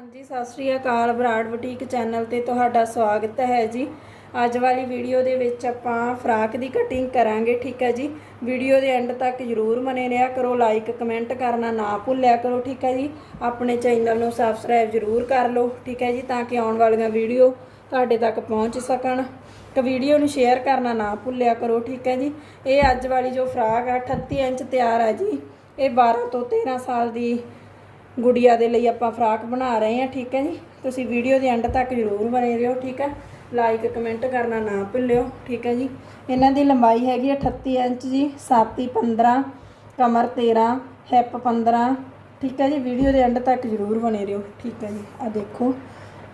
ਹਾਂਜੀ, ਸਤਿ ਸ਼੍ਰੀ ਅਕਾਲ ਬਰਾੜ ਬੁਟੀਕ ਚੈਨਲ ਤੇ ਤੁਹਾਡਾ ਸਵਾਗਤ ਹੈ ਜੀ। ਅੱਜ ਵਾਲੀ ਵੀਡੀਓ ਦੇ ਵਿੱਚ ਆਪਾਂ ਫਰਾਕ ਦੀ ਕਟਿੰਗ ਕਰਾਂਗੇ, ਠੀਕ ਹੈ ਜੀ। ਵੀਡੀਓ ਦੇ ਐਂਡ ਤੱਕ ਜਰੂਰ ਬਣੇ ਰਿਹਾ ਕਰੋ ਲਾਈਕ ਕਮੈਂਟ ਕਰਨਾ ਨਾ ਭੁੱਲਿਆ ਕਰੋ, ਠੀਕ ਹੈ ਜੀ। ਆਪਣੇ ਚੈਨਲ ਨੂੰ ਸਬਸਕ੍ਰਾਈਬ ਜਰੂਰ ਕਰ ਲਓ, ਠੀਕ ਹੈ ਜੀ, ਤਾਂ ਕਿ ਆਉਣ ਵਾਲੀਆਂ ਵੀਡੀਓ ਤੁਹਾਡੇ ਤੱਕ ਪਹੁੰਚ ਸਕਣ। ਤੇ ਵੀਡੀਓ ਨੂੰ ਸ਼ੇਅਰ ਕਰਨਾ ਨਾ ਭੁੱਲਿਆ ਕਰੋ, ਠੀਕ ਹੈ ਜੀ। ਇਹ ਅੱਜ ਵਾਲੀ ਜੋ ਫਰਾਕ ਆ 38 ਇੰਚ ਤਿਆਰ ਹੈ ਜੀ। ਇਹ 12 ਤੋਂ 13 ਸਾਲ ਦੀ ਗੁੜੀਆ ਦੇ ਲਈ ਆਪਾਂ ਫਰਾਕ ਬਣਾ ਰਹੇ ਹਾਂ, ਠੀਕ ਹੈ ਜੀ? ਤੁਸੀਂ ਵੀਡੀਓ ਦੇ ਐਂਡ ਤੱਕ ਜ਼ਰੂਰ ਬਣੇ ਰਹੋ, ਠੀਕ ਹੈ? ਲਾਈਕ ਕਮੈਂਟ ਕਰਨਾ ਨਾ ਭੁੱਲਿਓ, ਠੀਕ ਹੈ ਜੀ? ਇਹਨਾਂ ਦੀ ਲੰਬਾਈ ਹੈਗੀ ਹੈ 38 ਇੰਚ ਜੀ ਛਾਤੀ 15 ਕਮਰ 13 ਹਿੱਪ 15 ਠੀਕ ਹੈ ਜੀ? ਵੀਡੀਓ ਦੇ ਐਂਡ ਤੱਕ ਜ਼ਰੂਰ ਬਣੇ ਰਹੋ, ਠੀਕ ਹੈ ਜੀ? ਆ ਦੇਖੋ,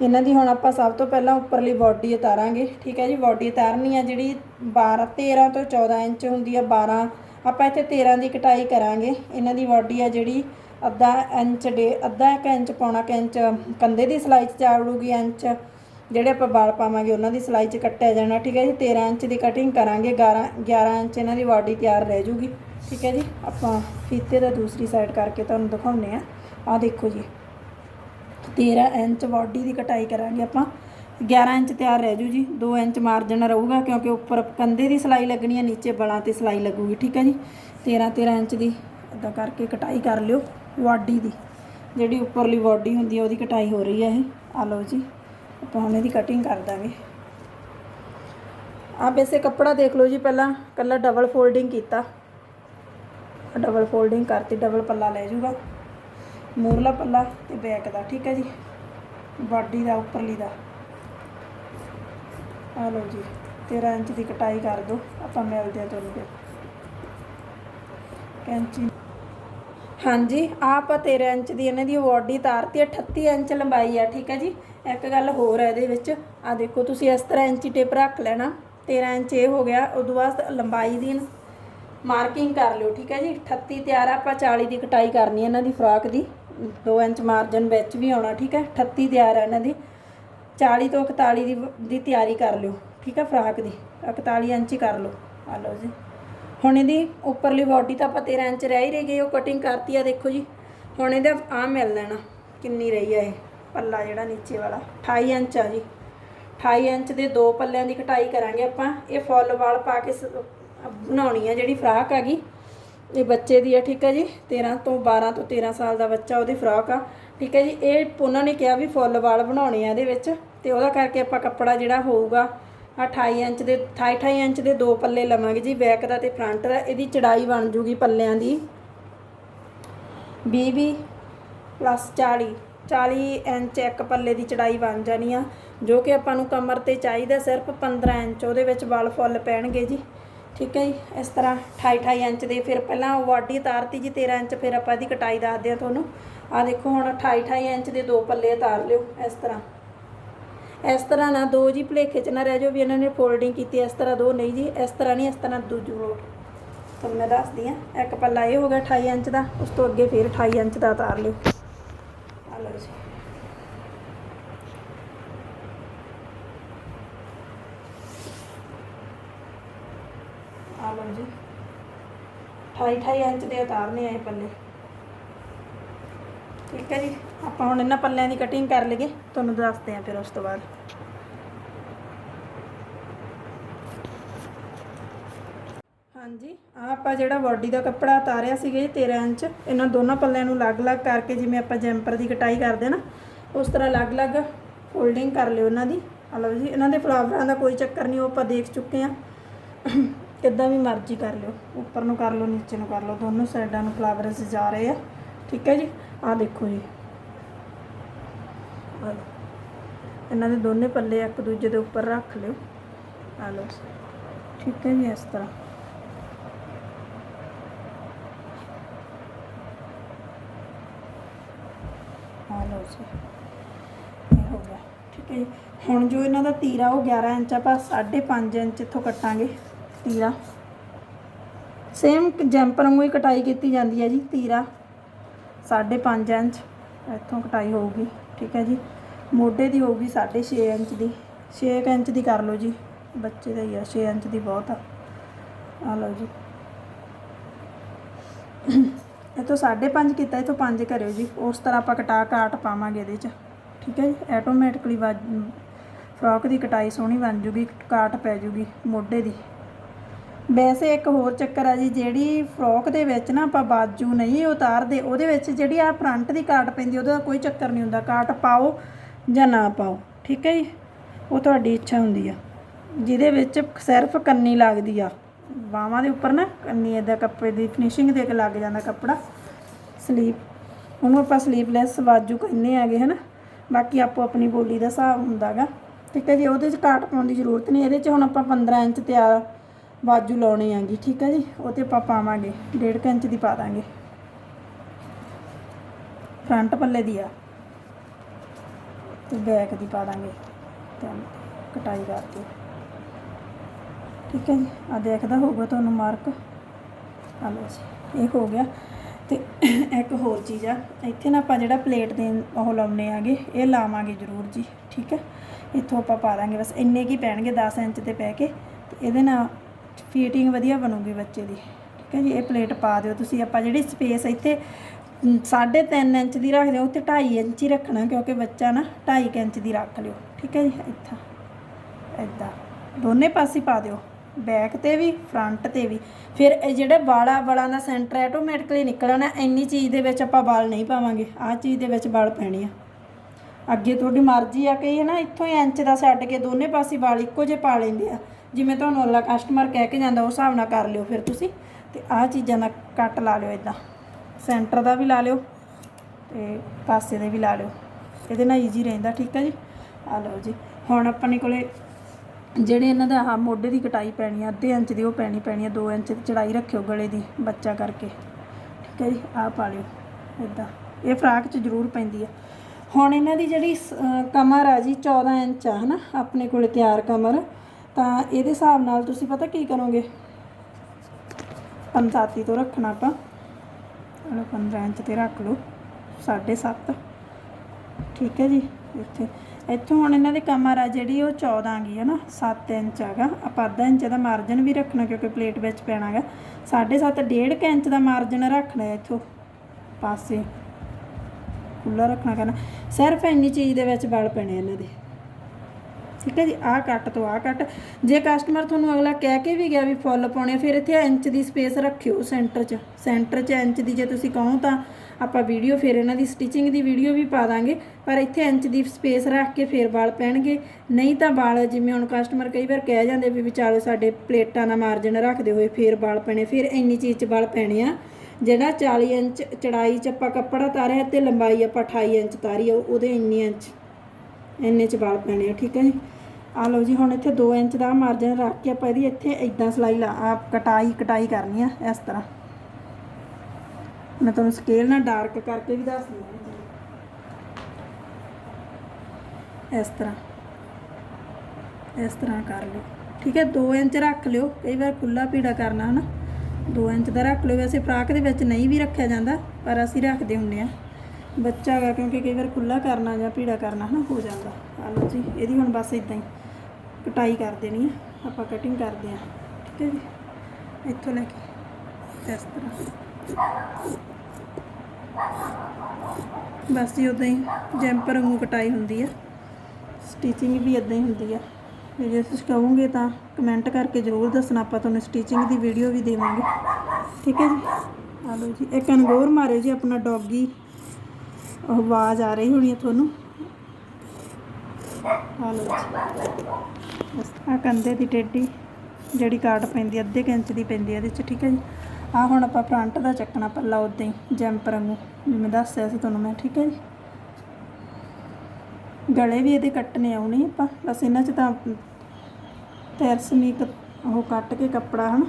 ਇਹਨਾਂ ਦੀ ਹੁਣ ਆਪਾਂ ਸਭ ਤੋਂ ਪਹਿਲਾਂ ਉੱਪਰਲੀ ਬਾਡੀ ਉਤਾਰਾਂਗੇ, ਠੀਕ ਹੈ ਜੀ? ਬਾਡੀ ਉਤਾਰਨੀ ਆ ਜਿਹੜੀ 12 13 ਤੋਂ 14 ਇੰਚ ਹੁੰਦੀ ਆ 12 ਆਪਾਂ ਇੱਥੇ 13 ਦੀ ਕਟਾਈ ਕਰਾਂਗੇ। ਇਹਨਾਂ ਦੀ ਬਾਡੀ ਆ ਜਿਹੜੀ ਅੱਧਾ ਇੰਚ ਡੇ, ਅੱਧਾ ਇੱਕ ਇੰਚ ਪੌਣਾ ਕੁ ਇੰਚ ਕੰਧੇ ਦੀ ਸਲਾਈ 'ਚ ਚਾੜੂਗੀ ਇੰਚ। ਜਿਹੜੇ ਆਪਾਂ ਵਾਲ ਪਾਵਾਂਗੇ, ਉਹਨਾਂ ਦੀ ਸਲਾਈ 'ਚ ਕੱਟਿਆ ਜਾਣਾ, ਠੀਕ ਹੈ ਜੀ? 13 ਇੰਚ ਦੀ ਕਟਿੰਗ ਕਰਾਂਗੇ 11 11 ਇੰਚ ਇਹਨਾਂ ਦੀ ਬਾਡੀ ਤਿਆਰ ਰਹਿ ਜੂਗੀ। ਠੀਕ ਹੈ ਜੀ? ਆਪਾਂ ਫੀਤੇ ਦਾ ਦੂਸਰੀ ਸਾਈਡ ਕਰਕੇ ਤੁਹਾਨੂੰ ਦਿਖਾਉਂਦੇ ਆ ਆਹ ਦੇਖੋ ਜੀ। 13 ਇੰਚ ਬਾਡੀ ਦੀ ਕਟਾਈ ਕਰਾਂਗੇ ਆਪਾਂ। 11 ਇੰਚ ਤਿਆਰ ਰਹਿ ਜੂ ਜੀ। 2 ਇੰਚ ਮਾਰਜਨ ਰਹੂਗਾ ਕਿਉਂਕਿ ਉੱਪਰ ਕੰਧੇ ਦੀ ਸਲਾਈ ਲੱਗਣੀ ਹੈ, ਨੀਚੇ ਬਲਾਂ ਤੇ ਸਲਾਈ ਲੱਗੂਗੀ। ਠੀਕ ਹੈ ਜੀ? 13 13 ਇੰਚ ਦੀ ਇਦਾਂ ਕਰਕੇ ਕਟਾਈ ਕਰ ਲਿਓ। ਵਾਢੀ ਦੀ, ਜਿਹੜੀ ਉੱਪਰਲੀ ਵਾਢੀ ਹੁੰਦੀ ਹੈ ਉਹਦੀ ਕਟਾਈ ਹੋ ਰਹੀ ਹੈ ਇਹ। ਆ ਲਓ ਜੀ, ਆਪਾਂ ਹੁਣ ਇਹਦੀ ਕਟਿੰਗ ਕਰ ਦਾਂਗੇ। ਆ ਵੈਸੇ ਕੱਪੜਾ ਦੇਖ ਲਓ ਜੀ, ਪਹਿਲਾਂ ਕੱਲਾ ਡਬਲ ਫੋਲਡਿੰਗ ਕੀਤਾ। ਡਬਲ ਫੋਲਡਿੰਗ ਕਰਤੀ ਡਬਲ ਪੱਲਾ ਲੈ ਜੂਗਾ। ਮੂਰਲਾ ਪੱਲਾ ਤੇ ਬੈਕ ਦਾ, ਠੀਕ ਹੈ ਜੀ? ਬਾਡੀ ਦਾ, ਉੱਪਰਲੀ ਦਾ। ਆ ਲਓ ਜੀ 13 ਇੰਚ ਦੀ ਕਟਾਈ ਕਰ ਦਿਓ ਆਪਾਂ ਮਿਲਦੇ ਆ ਤੁਹਾਨੂੰ ਫਿਰ। ਕੈਂਚੀ ਹਾਂਜੀ, ਆਹ ਆਪਾਂ 13 ਇੰਚ ਦੀ ਇਹਨਾਂ ਦੀ ਬਾਡੀ ਤਾਰਤੀ ਹੈ 38 ਇੰਚ ਲੰਬਾਈ ਆ, ਠੀਕ ਹੈ ਜੀ? ਇੱਕ ਗੱਲ ਹੋਰ ਹੈ ਇਹਦੇ ਵਿੱਚ ਆ ਦੇਖੋ ਤੁਸੀਂ ਇਸ ਤਰ੍ਹਾਂ ਇੰਚੀ ਟੇਪ ਰੱਖ ਲੈਣਾ 13 ਇੰਚ ਇਹ ਹੋ ਗਿਆ ਉਦੋਂ ਬਾਅਦ ਲੰਬਾਈ ਦੀ ਮਾਰਕਿੰਗ ਕਰ ਲਿਓ, ਠੀਕ ਹੈ ਜੀ? 38 ਤਿਆਰ ਆਪਾਂ 40 ਦੀ ਕਟਾਈ ਕਰਨੀ ਹੈ ਇਹਨਾਂ ਦੀ ਫਰਾਕ ਦੀ 2 ਇੰਚ ਮਾਰਜਨ ਵਿੱਚ ਵੀ ਆਉਣਾ, ਠੀਕ ਹੈ 38 ਤਿਆਰ ਹੈ ਇਹਨਾਂ ਦੀ 40 ਤੋਂ 41 ਦੀ ਦੀ ਤਿਆਰੀ ਕਰ ਲਿਓ, ਠੀਕ ਹੈ ਫਰਾਕ ਦੀ 41 ਇੰਚ ਹੀ ਕਰ ਲਓ ਆ ਲਓ ਜੀ। ਹੁਣ ਇਹਦੀ ਉੱਪਰਲੀ ਬਾਡੀ ਤਾਂ ਆਪਾਂ 13 ਇੰਚ ਰਹਿ ਹੀ ਰਹੀ ਗਈ, ਉਹ ਕਟਿੰਗ ਕਰਤੀ ਆ ਦੇਖੋ ਜੀ। ਹੁਣ ਇਹਦਾ ਆ ਮਿਲ ਲੈਣਾ, ਕਿੰਨੀ ਰਹੀ ਆ ਇਹ, ਪੱਲਾ ਜਿਹੜਾ ਨੀਚੇ ਵਾਲਾ 28 ਇੰਚ ਆ ਜੀ। 28 ਇੰਚ ਦੇ ਦੋ ਪੱਲਿਆਂ ਦੀ ਕਟਾਈ ਕਰਾਂਗੇ ਆਪਾਂ, ਇਹ ਫੁੱਲ ਵਾਲ ਪਾ ਕੇ ਸ- ਬਣਾਉਣੀ ਆ ਜਿਹੜੀ ਫਰਾਕ ਆ ਹੈਗੀ ਇਹ ਬੱਚੇ ਦੀ ਆ, ਠੀਕ ਹੈ ਜੀ 13 ਤੋਂ 12 ਤੋਂ 13 ਸਾਲ ਦਾ ਬੱਚਾ ਉਹਦੀ ਫਰਾਕ ਆ। ਠੀਕ ਹੈ ਜੀ, ਇਹ ਉਹਨਾਂ ਨੇ ਕਿਹਾ ਵੀ ਫੁੱਲ ਵਾਲ ਬਣਾਉਣੇ ਆ ਇਹਦੇ ਵਿੱਚ, ਤੇ ਉਹਦਾ ਕਰਕੇ ਆਪਾਂ ਕੱਪੜਾ ਜਿਹੜਾ ਹੋਊਗਾ 28 ਇੰਚ ਦੇ 28 28 ਇੰਚ ਦੇ ਦੋ ਪੱਲੇ ਲਵਾਂਗੇ ਜੀ, ਬੈਕ ਦਾ ਤੇ ਫਰੰਟ ਦਾ, ਇਹਦੀ ਚੜਾਈ ਬਣ ਜੂਗੀ ਪੱਲਿਆਂ ਦੀ। 20 20 ਪਲੱਸ 40 40 ਇੰਚ ਇੱਕ ਪੱਲੇ ਦੀ ਚੜਾਈ ਬਣ ਜਾਣੀ ਆ, ਜੋ ਕਿ ਆਪਾਂ ਨੂੰ ਕਮਰ ਤੇ ਚਾਹੀਦਾ, ਸਿਰਫ 15 ਇੰਚ, ਉਹਦੇ ਵਿੱਚ ਵਾਲ ਫੁੱਲ ਪੈਣਗੇ ਜੀ। ਠੀਕ ਹੈ ਜੀ, ਇਸ ਤਰ੍ਹਾਂ 28 28 ਇੰਚ ਦੇ, ਫਿਰ ਪਹਿਲਾਂ ਵਾਢੀ ਤਾਰਤੀ ਜੀ 13 ਇੰਚ, ਫਿਰ ਆਪਾਂ ਇਹਦੀ ਕਟਾਈ ਦੱਸਦੇ ਆ ਤੁਹਾਨੂੰ। ਆ ਦੇਖੋ ਹੁਣ 28 28 ਇੰਚ ਦੇ ਦੋ ਪੱਲੇ ਉਤਾਰ ਲਿਓ, ਇਸ ਤਰ੍ਹਾਂ। ਇਸ ਤਰ੍ਹਾਂ ਨਾ ਦੋ ਜੀ ਭਲੇਖੇ ਚ ਨਾ ਰਹਿ ਜਾਓ ਵੀ ਇਹਨਾਂ ਨੇ ਫੋਲਡਿੰਗ ਕੀਤੀ, ਇਸ ਤਰ੍ਹਾਂ ਦੋ ਨਹੀਂ ਜੀ, ਇਸ ਤਰ੍ਹਾਂ ਨਹੀਂ, ਇਸ ਤਰ੍ਹਾਂ ਦੂਜੂ ਰੋਟ ਤੁਹਾਨੂੰ ਮੈਂ ਦੱਸਦੀ ਆ ਇੱਕ ਪੱਲਾ ਇਹ ਹੋ ਗਿਆ 28 ਇੰਚ ਦਾ, ਉਸ ਤੋਂ ਅੱਗੇ ਫਿਰ 28 ਇੰਚ ਦਾ ਉਤਾਰ ਲਿਓ। ਆ ਲਓ ਜੀ। ਆ ਲਓ ਜੀ। 28 28 ਇੰਚ ਦੇ ਉਤਾਰਨੇ ਆਏ ਪੱਲੇ। ਠੀਕ ਹੈ ਜੀ। ਆਪਾਂ ਹੁਣ ਇਹਨਾਂ ਪੱਲਿਆਂ ਦੀ ਕਟਿੰਗ ਕਰ ਲਈਏ, ਤੁਹਾਨੂੰ ਦੱਸਦੇ ਆ ਫਿਰ ਉਸ ਤੋਂ ਬਾਅਦ। ਹਾਂਜੀ, ਆਹ ਆਪਾਂ ਜਿਹੜਾ ਬਾਡੀ ਦਾ ਕੱਪੜਾ ਉਤਾਰਿਆ ਸੀਗਾ ਜੀ 13 ਇੰਚ, ਇਹਨਾਂ ਦੋਨਾਂ ਪੱਲਿਆਂ ਨੂੰ ਅਲੱਗ-ਅਲੱਗ ਕਰਕੇ ਜਿਵੇਂ ਆਪਾਂ ਜੈਂਪਰ ਦੀ ਕਟਾਈ ਕਰਦੇ ਨਾ, ਉਸ ਤਰ੍ਹਾਂ ਅਲੱਗ-ਅਲੱਗ ਫੋਲਡਿੰਗ ਕਰ ਲਿਓ ਇਹਨਾਂ ਦੀ। ਆ ਲਓ ਜੀ, ਇਹਨਾਂ ਦੇ ਫਲਾਵਰਾਂ ਦਾ ਕੋਈ ਚੱਕਰ ਨਹੀਂ, ਉਹ ਆਪਾਂ ਦੇਖ ਚੁੱਕੇ ਆ ਕਿੱਦਾਂ ਵੀ ਮਰਜ਼ੀ ਕਰ ਲਿਓ, ਉੱਪਰ ਨੂੰ ਕਰ ਲਓ, ਨੀਚੇ ਨੂੰ ਕਰ ਲਓ, ਦੋਨੋਂ ਸਾਈਡਾਂ ਨੂੰ ਫਲਾਵਰਸ ਜਾ ਰਹੇ ਆ। ਠੀਕ ਹੈ ਜੀ, ਆਹ ਦੇਖੋ ਜੀ। ਆਹ ਲਓ। ਇਹਨਾਂ ਦੇ ਦੋਨੇ ਪੱਲੇ ਇੱਕ ਦੂਜੇ ਦੇ ਉੱਪਰ ਰੱਖ ਲਿਓ। ਆ ਲਓ। ਠੀਕ ਹੈ ਜੀ, ਇਸ ਤਰ੍ਹਾਂ। ਆ ਲਓ ਜੀ। ਇਹ ਹੋ ਗਿਆ। ਠੀਕ ਹੈ ਜੀ। ਹੁਣ ਜੋ ਇਹਨਾਂ ਦਾ ਤੀਰਾ, ਉਹ 11 ਇੰਚ ਆਪਾਂ 5.5 ਇੰਚ ਇੱਥੋਂ ਕੱਟਾਂਗੇ ਤੀਰਾ। ਸੇਮ ਜੈਂਪਰ ਵਾਂਗੂ ਹੀ ਕਟਾਈ ਕੀਤੀ ਜਾਂਦੀ ਹੈ ਜੀ, ਤੀਰਾ। 5.5 ਇੰਚ ਇੱਥੋਂ ਕਟਾਈ ਹੋਊਗੀ। ਠੀਕ ਹੈ ਜੀ। ਮੋਢੇ ਦੀ ਹੋਊਗੀ 6.5 ਇੰਚ ਦੀ। 6 ਇੰਚ ਦੀ ਕਰ ਲਓ ਜੀ। ਬੱਚੇ ਦਾ ਹੀ ਆ 6 ਇੰਚ ਦੀ ਬਹੁਤ ਆ। ਆ ਲਓ ਜੀ। ਇਹ ਤੋਂ 5.5 ਕੀਤਾ ਇਹ ਤੋਂ 5 ਕਰਿਓ ਜੀ। ਉਸ ਤਰ੍ਹਾਂ ਆਪਾਂ ਕਟਾ ਕਾਟ ਪਾਵਾਂਗੇ ਇਹਦੇ 'ਚ। ਠੀਕ ਹੈ ਜੀ। ਆਟੋਮੈਟਿਕਲੀ ਫਰੋਕ ਦੀ ਕਟਾਈ ਸੋਹਣੀ ਬਣ ਜੂਗੀ ਕਾਟ ਪੈ ਜੂਗੀ ਮੋਢੇ ਦੀ। ਵੈਸੇ ਇੱਕ ਹੋਰ ਚੱਕਰ ਆ ਜੀ, ਜਿਹੜੀ ਫਰੋਕ ਦੇ ਵਿੱਚ ਨਾ ਆਪਾਂ ਬਾਜੂ ਨਹੀਂ ਉਤਾਰਦੇ, ਉਹਦੇ ਵਿੱਚ ਜਿਹੜੀ ਆ ਫਰੰਟ ਦੀ ਕਾਟ ਪੈਂਦੀ, ਉਹਦਾ ਕੋਈ ਚੱਕਰ ਨਹੀਂ ਹੁੰਦਾ। ਕਾਟ ਪਾਓ ਜਾਂ ਨਾ ਪਾਓ, ਠੀਕ ਹੈ ਜੀ? ਉਹ ਤੁਹਾਡੀ ਇੱਛਾ ਹੁੰਦੀ ਆ। ਜਿਹਦੇ ਵਿੱਚ ਸਿਰਫ ਕੰਨੀ ਲੱਗਦੀ ਆ। ਬਾਹਾਂ ਦੇ ਉੱਪਰ ਨਾ, ਕੰਨੀ ਇਦਾਂ ਕੱਪੜੇ ਦੀ ਫਿਨਿਸ਼ਿੰਗ ਦੇ ਕੇ ਲੱਗ ਜਾਂਦਾ ਕੱਪੜਾ ਸਲੀਪ ਉਹਨੂੰ ਆਪਾਂ ਸਲੀਪਲੈਸ ਬਾਜੂ ਕਹਿੰਦੇ ਹੈਗੇ, ਹਨਾ? ਬਾਕੀ ਆਪੋ ਆਪਣੀ ਬੋਲੀ ਦਾ ਹਿਸਾਬ ਹੁੰਦਾਗਾ ਠੀਕ ਹੈ ਜੀ, ਉਹਦੇ 'ਚ ਕਾਟ ਪਾਉਣ ਦੀ ਜ਼ਰੂਰਤ ਨਹੀਂ, ਇਹਦੇ 'ਚ ਹੁਣ ਆਪਾਂ 15 ਇੰਚ ਤਿਆਰ ਬਾਜੂ ਲਾਉਣੀ ਆਂਗੀ, ਠੀਕ ਹੈ ਜੀ? ਉਹ ਤੇ ਆਪਾਂ ਪਾਵਾਂਗੇ 1.5 ਇੰਚ ਦੀ ਪਾ ਦਾਂਗੇ। ਫਰੰਟ ਪੱਲੇ ਦੀ ਆ। ਤੇ ਬੈਕ ਦੀ ਪਾ ਦਾਂਗੇ, ਤੇ ਕਟਾਈ ਕਰਕੇ। ਠੀਕ ਹੈ ਜੀ? ਆ ਦੇਖਦਾ ਹੋਊਗਾ ਤੁਹਾਨੂੰ ਮਾਰਕ। ਆ ਲਓ ਜੀ, ਇਹ ਹੋ ਗਿਆ। ਤੇ ਇੱਕ ਹੋਰ ਚੀਜ਼ ਆ, ਇੱਥੇ ਨਾ ਆਪਾਂ ਜਿਹੜਾ ਪਲੇਟ ਦੇ ਉਹ ਲਾਉਨੇ ਆਗੇ, ਇਹ ਲਾਵਾਂਗੇ ਜ਼ਰੂਰ ਜੀ, ਠੀਕ ਹੈ ਇੱਥੋਂ ਆਪਾਂ ਪਾ ਦਾਂਗੇ, ਬਸ ਇੰਨੇ ਕੀ ਪੈਣਗੇ 10 ਇੰਚ ਤੇ ਪੈ ਕੇ, ਤੇ ਇਹਦੇ ਨਾਲ ਫੀਟਿੰਗ ਵਧੀਆ ਬਣੂਗੀ ਬੱਚੇ ਦੀ। ਠੀਕ ਹੈ ਜੀ, ਇਹ ਪਲੇਟ ਪਾ ਦਿਓ ਤੁਸੀਂ। ਆਪਾਂ ਜਿਹੜੀ ਸਪੇਸ ਇੱਥੇ 3.5 ਇੰਚ ਦੀ ਰੱਖਦੇ ਹਾਂ ਉੱਥੇ 2.5 ਇੰਚ ਹੀ ਰੱਖਣਾ, ਕਿਉਂਕਿ ਬੱਚਾ ਨਾ 2.5 ਇੰਚ ਦੀ ਰੱਖ ਲਿਓ। ਠੀਕ ਹੈ ਜੀ, ਇੱਥਾਂ, ਇੱਦਾਂ। ਦੋਨੇ ਪਾਸੇ ਪਾ ਦਿਓ, ਬੈਕ ਤੇ ਵੀ, ਫਰੰਟ ਤੇ ਵੀ। ਫਿਰ ਇਹ ਜਿਹੜੇ ਵਾਲਾ, ਵਾਲਾਂ ਦਾ ਸੈਂਟਰ ਆਟੋਮੈਟਿਕਲੀ ਨਿਕਲਣਾ ਇੰਨੀ ਚੀਜ਼ ਦੇ ਵਿੱਚ ਆਪਾਂ ਵਾਲ ਨਹੀਂ ਪਾਵਾਂਗੇ। ਆਹ ਚੀਜ਼ ਦੇ ਵਿੱਚ ਵਾਲ ਪੈਣੇ ਆ। ਅੱਗੇ ਤੁਹਾਡੀ ਮਰਜ਼ੀ ਆ ਕਈ ਹੈ ਨਾ ਇੱਥੋਂ ਇੰਚ ਦਾ ਛੱਡ ਕੇ ਦੋਨੇ ਪਾਸੇ ਵਾਲ ਇੱਕੋ ਜਿਹੇ ਪਾ ਲੈਂਦੇ ਆ। ਜਿਵੇਂ ਤੁਹਾਨੂੰ ਅਗਲਾ ਕਸਟਮਰ ਕਹਿ ਕੇ ਜਾਂਦਾ ਉਸ ਹਿਸਾਬ ਨਾਲ ਕਰ ਲਿਓ ਫਿਰ ਤੁਸੀਂ। ਤੇ ਆਹ ਚੀਜ਼ਾਂ ਦਾ ਕੱਟ ਲਾ ਲਿਓ ਇਦਾਂ ਸੈਂਟਰ ਦਾ ਵੀ ਲਾ ਲਿਓ ਤੇ ਪਾਸੇ ਦੇ ਵੀ ਲਾ ਲਿਓ। ਇਹਦੇ ਨਾਲ ਈਜ਼ੀ ਰਹਿੰਦਾ, ਠੀਕ ਹੈ ਜੀ? ਆ ਲਓ ਜੀ। ਹੁਣ ਆਪਣੇ ਕੋਲੇ ਜਿਹੜੇ ਇਹਨਾਂ ਦਾ ਆਹ ਮੋਢੇ ਦੀ ਕਟਾਈ ਪੈਣੀ ਆ, ਅੱਧੇ ਇੰਚ ਦੀ ਉਹ ਪੈਣੀ ਪੈਣੀ ਆ 2 ਇੰਚ ਦੀ ਚੜਾਈ ਰੱਖਿਓ ਗਲੇ ਦੀ, ਬੱਚਾ ਕਰਕੇ। ਠੀਕ ਹੈ ਜੀ? ਆਹ ਪਾ ਲਿਓ ਇਦਾਂ ਇਹ ਫਰਾਕ 'ਚ ਜ਼ਰੂਰ ਪੈਂਦੀ ਆ। ਹੁਣ ਇਹਨਾਂ ਦੀ ਜਿਹੜੀ ਸ- ਕਮਰ ਆ ਜੀ 14 ਇੰਚ ਆ, ਹਨਾ? ਆਪਣੇ ਕੋਲੇ ਤਿਆਰ ਕਮਰ। ਤਾਂ ਇਹਦੇ ਹਿਸਾਬ ਨਾਲ ਤੁਸੀਂ ਪਤਾ ਕੀ ਕਰੋਗੇ? ਪੰਸਾਤੀ ਤੋਂ ਰੱਖਣਾ ਆਪਾਂ। ਚਲੋ 15 ਇੰਚ ਤੇ ਰੱਖ ਲਓ 7.5 ਠੀਕ ਹੈ ਜੀ, ਇੱਥੇ। ਇੱਥੋਂ ਹੁਣ ਇਹਨਾਂ ਦੀ ਕਮਰ ਆ ਜਿਹੜੀ, ਉਹ 14 ਗਈ ਹੈ ਨਾ 7 ਇੰਚ ਹੈਗਾ। ਆਪਾਂ ਅੱਧਾ ਇੰਚ ਦਾ ਮਾਰਜਨ ਵੀ ਰੱਖਣਾ, ਕਿਉਂਕਿ ਪਲੇਟ ਵਿੱਚ ਪੈਣਾ ਹੈਗਾ। 7.5 ਡੇਢ ਕੁ ਇੰਚ ਦਾ ਮਾਰਜਨ ਰੱਖਣਾ ਇੱਥੋਂ, ਪਾਸੇ। ਖੁੱਲਾ ਰੱਖਣਾ ਕਰਨਾ। ਸਿਰਫ ਇੰਨੀ ਚੀਜ਼ ਦੇ ਵਿੱਚ ਵਲ ਪੈਣੇ ਇਹਨਾਂ ਦੇ। ਠੀਕ ਹੈ ਜੀ, ਆਹ ਕੱਟ ਤੋਂ ਆਹ ਕੱਟ। ਜੇ ਕਸਟਮਰ ਤੁਹਾਨੂੰ ਅਗਲਾ ਕਹਿ ਕੇ ਵੀ ਗਿਆ ਵੀ ਫੁੱਲ ਪਾਉਣੇ ਫਿਰ ਇੱਥੇ ਇੰਚ ਦੀ ਸਪੇਸ ਰੱਖਿਓ ਸੈਂਟਰ 'ਚ। ਸੈਂਟਰ 'ਚ ਇੰਚ ਦੀ ਜੇ ਤੁਸੀਂ ਕਹੋ ਤਾਂ ਆਪਾਂ ਵੀਡੀਓ ਫਿਰ ਇਹਨਾਂ ਦੀ ਸਟਿਚਿੰਗ ਦੀ ਵੀਡੀਓ ਵੀ ਪਾ ਦਾਂਗੇ। ਪਰ ਇੱਥੇ ਇੰਚ ਦੀ ਸਪੇਸ ਰੱਖ ਕੇ ਫਿਰ ਵਾਲ ਪੈਣਗੇ। ਨਹੀਂ ਤਾਂ ਵਾਲ ਜਿਵੇਂ ਹੁਣ ਕਸਟਮਰ ਕਈ ਵਾਰ ਕਹਿ ਜਾਂਦੇ ਵੀ ਵਿਚਾਲੇ ਸਾਡੇ ਪਲੇਟਾਂ ਦਾ ਮਾਰਜਨ ਰੱਖਦੇ ਹੋਏ ਫਿਰ ਵਾਲ ਪੈਣੇ, ਫਿਰ ਇੰਨੀ ਚੀਜ਼ 'ਚ ਵਾਲ ਪੈਣੇ ਆ। ਜਿਹੜਾ 40 ਇੰਚ ਚੜਾਈ 'ਚ ਆਪਾਂ ਕੱਪੜਾ ਤਾਰਿਆ ਤੇ ਲੰਬਾਈ ਆਪਾਂ 28 ਇੰਚ ਤਾਰੀ ਉਹਦੇ ਇੰਨੀ ਇੰਚ, ਇੰਨੇ 'ਚ ਵਾਲ ਪੈਣੇ ਆ, ਠੀਕ ਹੈ ਜੀ। ਆ ਲਓ ਜੀ, ਹੁਣ ਇੱਥੇ 2 ਇੰਚ ਦਾ ਮਾਰਜਨ ਰੱਖ ਕੇ ਆਪਾਂ ਇਹਦੀ ਇੱਥੇ ਇਦਾਂ ਸਲਾਈ ਲਾ ਆ ਕਟਾਈ ਕਟਾਈ ਕਰਨੀ ਆ ਇਸ ਤਰ੍ਹਾਂ। ਮੈਂ ਤੁਹਾਨੂੰ ਸਕੇਲ ਨਾਲ ਡਾਰਕ ਕਰਕੇ ਵੀ ਦੱਸ ਦਿੰਦੀ ਇਸ ਤਰ੍ਹਾਂ। ਇਸ ਤਰ੍ਹਾਂ ਕਰ ਲਿਓ। ਠੀਕ ਹੈ 2 ਇੰਚ ਰੱਖ ਲਿਓ। ਕਈ ਵਾਰ ਖੁੱਲਾ ਪੀੜਾ ਕਰਨਾ, ਹਨਾ? 2 ਇੰਚ ਦਾ ਰੱਖ ਲਿਓ। ਵੈਸੇ ਫਰਾਕ ਦੇ ਵਿੱਚ ਨਹੀਂ ਵੀ ਰੱਖਿਆ ਜਾਂਦਾ, ਪਰ ਅਸੀਂ ਰੱਖਦੇ ਹੁੰਦੇ ਆ ਬੱਚਾ ਹੈਗਾ, ਕਿਉਂਕਿ ਕਈ ਵਾਰ ਖੁੱਲਾ ਕਰਨਾ ਜਾਂ ਪੀੜਾ ਕਰਨਾ, ਹਨਾ, ਹੋ ਜਾਂਦਾ। ਆ ਲਓ ਜੀ, ਇਹਦੀ ਹੁਣ ਬਸ ਇਦਾਂ ਹੀ। ਕਟਾਈ ਕਰ ਦੇਣੀ ਆ, ਆਪਾਂ ਕਟਿੰਗ ਕਰਦੇ ਆ ਠੀਕ ਹੈ ਜੀ? ਇੱਥੋਂ ਲੈ ਕੇ, ਇਸ ਤਰ੍ਹਾਂ। ਬਸ ਜੀ ਉਦਾਂ ਹੀ ਜੈਂਪਰ ਵਾਂਗੂ ਕਟਾਈ ਹੁੰਦੀ ਆ। ਸਟਿਚਿੰਗ ਵੀ ਇਦਾਂ ਹੀ ਹੁੰਦੀ ਆ। ਤੇ ਜੇ ਤੁਸੀਂ ਕਹੋਗੇ ਤਾਂ ਕਮੈਂਟ ਕਰਕੇ ਜ਼ਰੂਰ ਦੱਸਣਾ, ਆਪਾਂ ਤੁਹਾਨੂੰ ਸਟਿਚਿੰਗ ਦੀ ਵੀਡੀਓ ਵੀ ਦੇਵਾਂਗੇ। ਠੀਕ ਹੈ ਜੀ? ਆ ਲਓ ਜੀ, ਇੱਕ ਅਨਗੋਰ ਮਾਰਿਓ ਜੀ, ਆਪਣਾ ਡੌਗੀ ਉਹ ਆਵਾਜ਼ ਆ ਰਹੀ ਹੋਣੀ ਹੈ ਤੁਹਾਨੂੰ। ਆ ਲਓ ਕੰਧੇ ਦੀ ਟੇਢੀ ਜਿਹੜੀ ਕਾਟ ਪੈਂਦੀ ਅੱਧੇ ਇੰਚ ਦੀ ਪੈਂਦੀ ਇਹਦੇ ਚ, ਠੀਕ ਹੈ ਜੀ? ਆ ਹੁਣ ਆਪਾਂ ਫਰੰਟ ਦਾ ਚੱਕਣਾ ਪੱਲਾ ਉਦਾਂ ਹੀ, ਜੈਂਪਰ ਵਾਂਗੂ, ਜਿਵੇਂ ਦੱਸਿਆ ਸੀ ਤੁਹਾਨੂੰ ਮੈਂ, ਠੀਕ ਹੈ ਜੀ? ਗਲੇ ਵੀ ਇਹਦੇ ਕੱਟਣੇ ਆਉਣੇ ਆਪਾਂ, ਬਸ ਇਹਨਾਂ 'ਚ ਤਾਂ ਤੈਰਸਮੀਕ ਉਹ ਕੱਟ ਕੇ ਕੱਪੜਾ ਹਨ,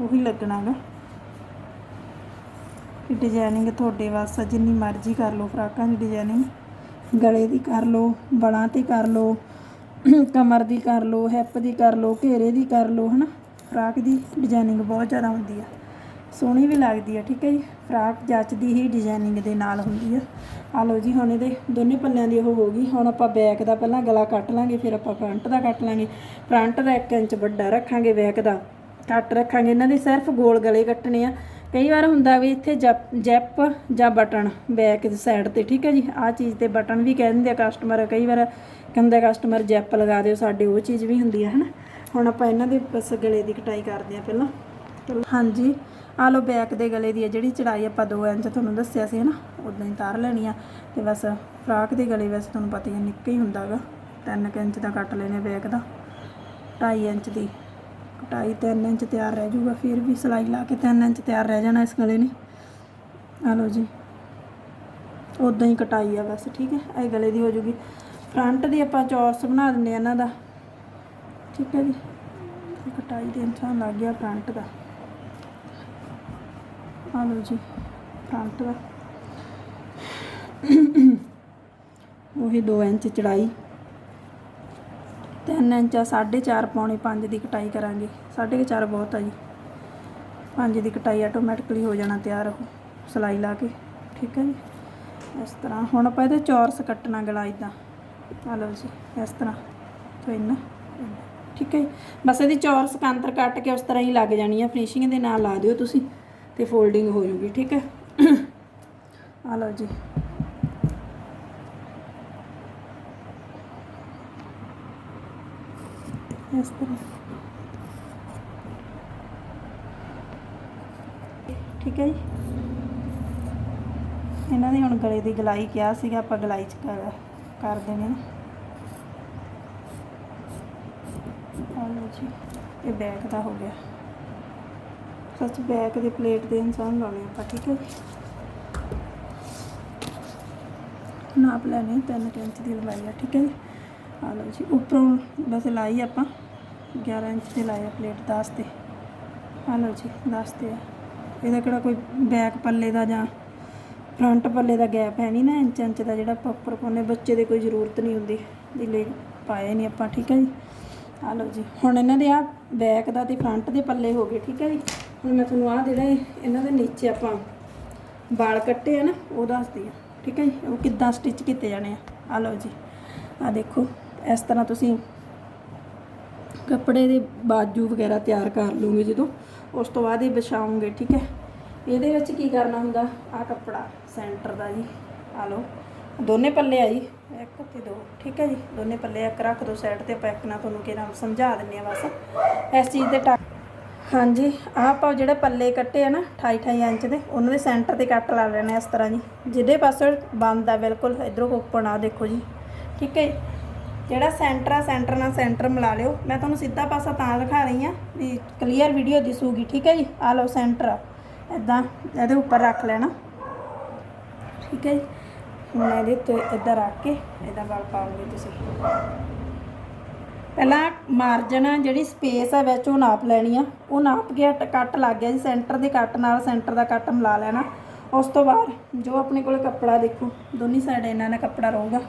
ਉਹੀ ਲੱਗਣਾਗਾ ਕਿ ਡਿਜ਼ਾਈਨਿੰਗ ਤੁਹਾਡੇ ਵਾਸਤੇ ਜਿੰਨੀ ਮਰਜ਼ੀ ਕਰ ਲਓ ਫਰਾਕਾਂ ਦੀ ਡਿਜ਼ਾਈਨਿੰਗ ਗਲੇ ਦੀ ਕਰ ਲਓ, ਬਲਾਂ ਤੇ ਕਰ ਲਓ, ਕਮਰ ਦੀ ਕਰ ਲਓ ਹਿੱਪ ਦੀ ਕਰ ਲਓ, ਘੇਰੇ ਦੀ ਕਰ ਲਓ, ਹਨਾ? ਫਰਾਕ ਦੀ ਡਿਜ਼ਾਈਨਿੰਗ ਬਹੁਤ ਜ਼ਿਆਦਾ ਹੁੰਦੀ ਆ। ਸੋਹਣੀ ਵੀ ਲੱਗਦੀ ਆ, ਠੀਕ ਹੈ ਜੀ? ਫਰਾਕ ਜੱਚਦੀ ਹੀ ਡਿਜ਼ਾਈਨਿੰਗ ਦੇ ਨਾਲ ਹੁੰਦੀ ਆ। ਆ ਲਓ ਜੀ, ਹੁਣ ਇਹਦੇ ਦੋਨੇ ਪੱਲਿਆਂ ਦੀ ਉਹ ਹੋ ਗਈ। ਹੁਣ ਆਪਾਂ ਬੈਕ ਦਾ ਪਹਿਲਾਂ ਗਲਾ ਕੱਟ ਲਾਂਗੇ, ਫਿਰ ਆਪਾਂ ਫਰੰਟ ਦਾ ਕੱਟ ਲਾਂਗੇ। ਫਰੰਟ ਦਾ 1 ਇੰਚ ਵੱਡਾ ਰੱਖਾਂਗੇ ਬੈਕ ਦਾ। ਕੱਟ ਰੱਖਾਂਗੇ। ਇਹਨਾਂ ਦੇ ਸਿਰਫ ਗੋਲ ਗਲੇ ਕੱਟਣੇ ਆ। ਕਈ ਵਾਰ ਹੁੰਦਾ ਵੀ ਇੱਥੇ ਜੈਪ ਜੈਪ ਜਾਂ ਬਟਨ ਬੈਕ ਦੀ ਸਾਈਡ ਤੇ, ਠੀਕ ਹੈ ਜੀ? ਆਹ ਚੀਜ਼ ਤੇ ਬਟਨ ਵੀ ਕਹਿ ਦਿੰਦੇ ਆ ਕਸਟਮਰ ਕਈ ਵਾਰ ਕਹਿੰਦਾ ਕਸਟਮਰ ਜੈਪ ਲਗਾ ਦਿਓ, ਸਾਡੇ ਉਹ ਚੀਜ਼ ਵੀ ਹੁੰਦੀ ਹੈ ਹਨਾ? ਹੁਣ ਆਪਾਂ ਇਹਨਾਂ ਦੇ ਬਸ ਗਲੇ ਦੀ ਕਟਾਈ ਕਰਦੇ ਆ ਪਹਿਲਾਂ। ਚਲੋ। ਹਾਂਜੀ ਆ ਲੋ ਬੈਕ ਦੇ ਗਲੇ ਦੀ ਹੈ ਜਿਹੜੀ ਚੜਾਈ ਆਪਾਂ 2 ਇੰਚ ਤੁਹਾਨੂੰ ਦੱਸਿਆ ਸੀ, ਹਨਾ? ਉਦਾਂ ਹੀ ਤਾਰ ਲੈਣੀ ਆ ਤੇ ਬਸ ਫਰਾਕ ਦੇ ਗਲੇ ਵੈਸੇ ਤੁਹਾਨੂੰ ਪਤਾ ਹੀ ਹੈ ਨਿੱਕਾ ਹੀ ਹੁੰਦਾਗਾ 3 ਇੰਚ ਦਾ ਕੱਟ ਲੈਣੇ ਬੈਕ ਦਾ 2.5 ਇੰਚ ਦੀ। ਕਟਾਈ 3 ਇੰਚ ਤਿਆਰ ਰਹਿ ਜਾਊਗਾ, ਫਿਰ ਵੀ ਸਿਲਾਈ ਲਾ ਕੇ 3 ਇੰਚ ਤਿਆਰ ਰਹਿ ਜਾਣਾ ਇਸ ਗਲੇ ਨੇ। ਆ ਲਓ ਜੀ। ਉਦਾਂ ਹੀ ਕਟਾਈ ਆ ਬਸ, ਠੀਕ ਹੈ? ਇਹ ਗਲੇ ਦੀ ਹੋ ਜੂਗੀ ਫਰੰਟ ਦੀ ਆਪਾਂ ਚੌਰਸ ਬਣਾ ਦਿੰਦੇ ਆ ਇਹਨਾਂ ਦਾ। ਠੀਕ ਹੈ ਜੀ? ਕਟਾਈ ਦੇ ਅਨੁਸਾਰ ਲੱਗ ਗਿਆ ਫਰੰਟ ਦਾ। ਆ ਲਓ ਜੀ, ਫਰੰਟ ਦਾ। ਉਹੀ 2 ਇੰਚ ਚੜਾਈ। 3 ਇੰਚ ਆ 4.5 ਪੌਣੇ 5 ਦੀ ਕਟਾਈ ਕਰਾਂਗੇ। 4.5 ਬਹੁਤ ਆ ਜੀ। 5 ਦੀ ਕਟਾਈ ਆਟੋਮੈਟਿਕਲੀ ਹੋ ਜਾਣਾ ਤਿਆਰ ਉਹ, ਸਿਲਾਈ ਲਾ ਕੇ। ਠੀਕ ਹੈ ਜੀ? ਇਸ ਤਰ੍ਹਾਂ। ਹੁਣ ਆਪਾਂ ਇਹਦੇ ਚੌਰਸ ਕੱਟਣਾ ਗਲਾ ਇਦਾਂ। ਆ ਲਓ ਜੀ, ਇਸ ਤਰ੍ਹਾਂ। ਤੋਂ ਇੰਨਾ ਠੀਕ ਹੈ ਜੀ? ਬਸ ਇਹਦੀ ਚੌਰਸ ਕਾਂਤਰ ਕੱਟ ਕੇ ਉਸ ਤਰ੍ਹਾਂ ਹੀ ਲੱਗ ਜਾਣੀ ਆ। ਫਿਨਿਸ਼ਿੰਗ ਦੇ ਨਾਲ ਲਾ ਦਿਓ ਤੁਸੀਂ, ਤੇ ਫੋਲਡਿੰਗ ਹੋ ਜੂਗੀ। ਠੀਕ ਹੈ ਆ ਲਓ ਜੀ। ਇਸ ਤਰ੍ਹਾਂ ਠੀਕ ਹੈ ਜੀ। ਇਹਨਾਂ ਦੀ ਹੁਣ ਗਲੇ ਦੀ ਗਲਾਈ ਕਿਹਾ ਸੀਗਾ, ਆਪਾਂ ਗਲਾਈ ਚ ਕਰ ਕਰ ਦੇਣੀ ਆ। ਲਓ ਜੀ, ਇਹ ਬੈਕ ਦਾ ਹੋ ਗਿਆ। ਸੱਚ ਬੈਕ ਦੇ ਪਲੇਟ ਦੇ ਇਨਸਾਨ ਲਾਉਣੇ ਆਪਾਂ, ਠੀਕ ਹੈ ਜੀ। ਨਾਪ ਲੈਣੇ 3 ਇੰਚ ਦੀ ਲੰਬਾਈ ਆ, ਠੀਕ ਹੈ ਜੀ। ਆ ਲਓ ਜੀ। ਉੱਪਰੋਂ ਬਸ ਲਾਈ ਆਪਾਂ। 11 ਇੰਚ ਤੇ ਲਾਇਆ ਪਲੇਟ 10 ਤੇ। ਆ ਲਓ ਜੀ 10 ਤੇ। ਆ ਇਹਦਾ ਕਿਹੜਾ ਕੋਈ ਬੈਕ ਪੱਲੇ ਦਾ ਜਾਂ ਫਰੰਟ ਪੱਲੇ ਦਾ ਗੈਪ ਹੈ ਨਹੀਂ ਨਾ ਇੰਚ ਇੰਚ ਦਾ ਜਿਹੜਾ ਪ੍ਰੋਪਰ ਉੱਪਰ ਪਾਉਂਦੇ ਬੱਚੇ ਦੇ ਕੋਈ ਜ਼ਰੂਰਤ ਨਹੀਂ ਹੁੰਦੀ। ਜਿੱਲੇ ਪਾਏ ਨਹੀਂ ਆਪਾਂ, ਠੀਕ ਹੈ ਜੀ। ਆ ਲਓ ਜੀ। ਹੁਣ ਇਹਨਾਂ ਦੇ ਆ ਬੈਕ ਦਾ ਤੇ ਫਰੰਟ ਦੇ ਪੱਲੇ ਹੋ ਗਏ, ਠੀਕ ਹੈ ਜੀ। ਹੁਣ ਮੈਂ ਤੁਹਾਨੂੰ ਆ ਜਿਹੜਾ ਇਹਨਾਂ ਦੇ ਨੀਚੇ ਆਪਾਂ ਵਾਲ ਕੱਟੇ ਆ ਨਾ, ਉਹ ਦੱਸਦੀ ਆ ਠੀਕ ਹੈ ਜੀ। ਉਹ ਕਿੱਦਾਂ ਸਟਿਚ ਕੀਤੇ ਜਾਣੇ ਆ। ਆ ਲਓ ਜੀ। ਆ ਦੇਖੋ। ਇਸ ਤਰ੍ਹਾਂ ਤੁਸੀਂ ਕੱਪੜੇ ਦੇ ਬਾਜੂ ਵਗੈਰਾ ਤਿਆਰ ਕਰ ਲਓਗੇ ਜਦੋਂ, ਉਸ ਤੋਂ ਬਾਅਦ ਇਹ ਵਿਛਾਉਂਗੇ ਠੀਕ ਹੈ? ਇਹਦੇ ਵਿੱਚ ਕੀ ਕਰਨਾ ਹੁੰਦਾ? ਆ ਕੱਪੜਾ ਸੈਂਟਰ ਦਾ ਜੀ ਆ ਲਓ। ਦੋਨੇ ਪੱਲੇ ਆ ਜੀ, ਇੱਕ ਤੇ ਦੋ, ਠੀਕ ਹੈ ਜੀ? ਦੋਨੇ ਪੱਲੇ ਇੱਕ ਰੱਖ ਦੋ ਸਾਈਡ ਤੇ, ਆਪਾਂ ਇੱਕ ਤੁਹਾਨੂੰ ਕਿਹੜਾ ਸਮਝਾ ਦਿੰਨੇ ਆ ਬਸ। ਇਸ ਚੀਜ਼ ਦੇ ਟੱਕ ਹਾਂਜੀ, ਆਹ ਆਪਾਂ ਜਿਹੜੇ ਪੱਲੇ ਕੱਟੇ ਆ ਨਾ 28 28 ਇੰਚ ਦੇ, ਉਹਨਾਂ ਦੇ ਸੈਂਟਰ ਤੇ ਕੱਟ ਲਾ ਲੈਣਾ ਇਸ ਤਰ੍ਹਾਂ ਜੀ। ਜਿਹਦੇ ਪਾਸੇ ਬੰਦ ਆ, ਬਿਲਕੁਲ ਇਧਰੋਂ ਓਪਨ ਆ ਦੇਖੋ ਜੀ, ਠੀਕ ਹੈ ਜੀ। ਜਿਹੜਾ ਸੈਂਟਰ ਆ, ਸੈਂਟਰ ਨਾਲ ਸੈਂਟਰ ਮਿਲਾ ਲਿਓ। ਮੈਂ ਤੁਹਾਨੂੰ ਸਿੱਧਾ ਪਾਸਾ ਤਾਂ ਦਿਖਾ ਰਹੀ ਆ ਵੀ ਕਲੀਅਰ ਵੀਡੀਓ ਦਿਸੂਗੀ, ਠੀਕ ਹੈ ਜੀ? ਆ ਲਓ ਸੈਂਟਰ ਆ। ਇਦਾਂ ਇਹਦੇ ਉੱਪਰ ਰੱਖ ਲੈਣਾ। ਠੀਕ ਹੈ ਜੀ? ਹੁਣ ਇਹਦੇ ਉੱਤੇ ਇਦਾਂ ਰੱਖ ਕੇ ਇਹਦਾ ਵਲ ਪਾਉਂਗੇ ਤੁਸੀਂ। ਪਹਿਲਾਂ ਮਾਰਜਨ ਜਿਹੜੀ ਸਪੇਸ ਆ ਵਿੱਚ ਉਹ ਨਾਪ ਲੈਣੀ ਆ। ਉਹ ਨਾਪ ਕੇ ਕੱਟ ਲੱਗ ਗਿਆ ਜੀ। ਸੈਂਟਰ ਦੇ ਕੱਟ ਨਾਲ ਸੈਂਟਰ ਦਾ ਕੱਟ ਮਿਲਾ ਲੈਣਾ। ਉਸ ਤੋਂ ਬਾਅਦ ਜੋ ਆਪਣੇ ਕੋਲ ਕੱਪੜਾ ਦੇਖੋ, ਦੋਨੀ ਸਾਈਡ ਇਹਨਾਂ ਦਾ ਕੱਪੜਾ ਰਹੂਗਾ।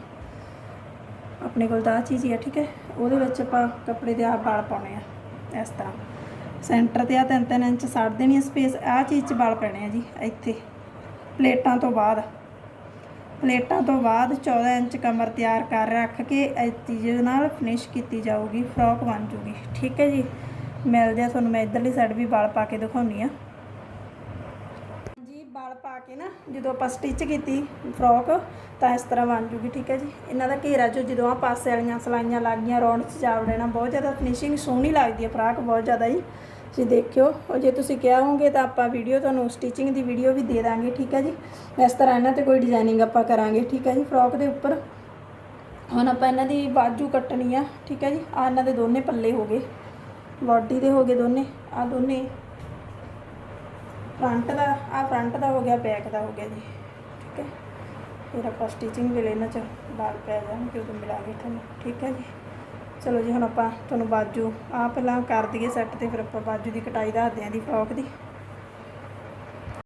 ਆਪਣੇ ਕੋਲ ਤਾਂ ਆਹ ਚੀਜ਼ ਹੀ ਆ, ਠੀਕ ਹੈ? ਉਹਦੇ ਵਿੱਚ ਆਪਾਂ ਕੱਪੜੇ ਦੇ ਆਪ ਵਾਲ ਪਾਉਣੇ ਆ, ਇਸ ਤਰ੍ਹਾਂ। ਸੈਂਟਰ ਤੇ ਆ 3-3 ਇੰਚ ਛੱਡ ਦੇਣੀ ਆ ਸਪੇਸ ਆਹ ਚੀਜ਼ 'ਚ ਵਾਲ ਪੈਣੇ ਆ ਜੀ, ਇੱਥੇ। ਪਲੇਟਾਂ ਤੋਂ ਬਾਅਦ। ਪਲੇਟਾਂ ਤੋਂ ਬਾਅਦ 14 ਇੰਚ ਕਮਰ ਤਿਆਰ ਕਰ ਰੱਖ ਕੇ ਇਸ ਚੀਜ਼ ਨਾਲ ਫਿਨਿਸ਼ ਕੀਤੀ ਜਾਊਗੀ ਫਰੋਕ ਬਣ ਜੂਗੀ, ਠੀਕ ਹੈ ਜੀ? ਮਿਲਦੇ ਆ ਤੁਹਾਨੂੰ, ਮੈਂ ਇਧਰਲੀ ਸਾਈਡ ਵੀ ਵਾਲ ਪਾ ਕੇ ਦਿਖਾਉਣੀ ਆ। ਕੇ ਨਾ ਜਦੋਂ ਆਪਾਂ ਸਟਿਚ ਕੀਤੀ ਫਰੋਕ ਤਾਂ ਇਸ ਤਰ੍ਹਾਂ ਬਣ ਜੂਗੀ, ਠੀਕ ਹੈ ਜੀ? ਇਹਨਾਂ ਦਾ ਘੇਰਾ ਜੋ ਜਦੋਂ ਆ ਪਾਸੇ ਵਾਲੀਆਂ ਸਲਾਈਆਂ ਲੱਗ ਗਈਆਂ ਰੌਂਡ ਸਜਾਵ ਚਾਵ ਲੈਣਾ ਬਹੁਤ ਜ਼ਿਆਦਾ ਫਿਨਿਸ਼ਿੰਗ ਸੋਹਣੀ ਲੱਗਦੀ ਹੈ ਫਰਾਕ ਬਹੁਤ ਜ਼ਿਆਦਾ ਜੀ। ਤੁਸੀਂ ਦੇਖਿਓ ਔਰ ਜੇ ਤੁਸੀਂ ਕਿਹਾ ਹੋਗੇ ਤਾਂ ਆਪਾਂ ਵੀਡੀਓ ਤੁਹਾਨੂੰ ਸਟਿਚਿੰਗ ਦੀ ਵੀਡੀਓ ਵੀ ਦੇ ਦਾਂਗੇ, ਠੀਕ ਹੈ ਜੀ? ਇਸ ਤਰ੍ਹਾਂ ਇਹਨਾਂ ਤੇ ਕੋਈ ਡਿਜ਼ਾਈਨਿੰਗ ਆਪਾਂ ਕਰਾਂਗੇ, ਠੀਕ ਹੈ ਜੀ? ਫਰੋਕ ਦੇ ਉੱਪਰ ਹੁਣ ਆਪਾਂ ਇਹਨਾਂ ਦੀ ਬਾਜੂ ਕੱਟਣੀ ਆ, ਠੀਕ ਹੈ ਜੀ? ਆ ਇਹਨਾਂ ਦੇ ਦੋਨੇ ਪੱਲੇ ਹੋ ਗਏ। ਬਾਡੀ ਦੇ ਹੋ ਗਏ ਦੋਨੇ ਆ ਦੋਨੇ ਫਰੰਟ ਦਾ ਆ ਫਰੰਟ ਦਾ ਹੋ ਗਿਆ ਬੈਕ ਦਾ ਹੋ ਗਿਆ ਜੀ। ਠੀਕ ਹੈ? ਫਿਰ ਆਪਾਂ ਸਟਿਚਿੰਗ ਵੇਲੇ ਇਹਨਾਂ ਚ ਬਾਲ ਪੈ ਜਾਣਗੇ ਉਦੋਂ ਮਿਲਾਂਗੇ ਤੁਹਾਨੂੰ। ਠੀਕ ਹੈ ਜੀ? ਚਲੋ ਜੀ, ਹੁਣ ਆਪਾਂ ਤੁਹਾਨੂੰ ਬਾਜੂ ਆ ਪਹਿਲਾਂ ਕਰ ਦਈਏ ਸੈੱਟ ਤੇ, ਫਿਰ ਆਪਾਂ ਬਾਜੂ ਦੀ ਕਟਾਈ ਦੱਸਦੇ ਆਂ ਦੀ ਫਰੋਕ ਦੀ।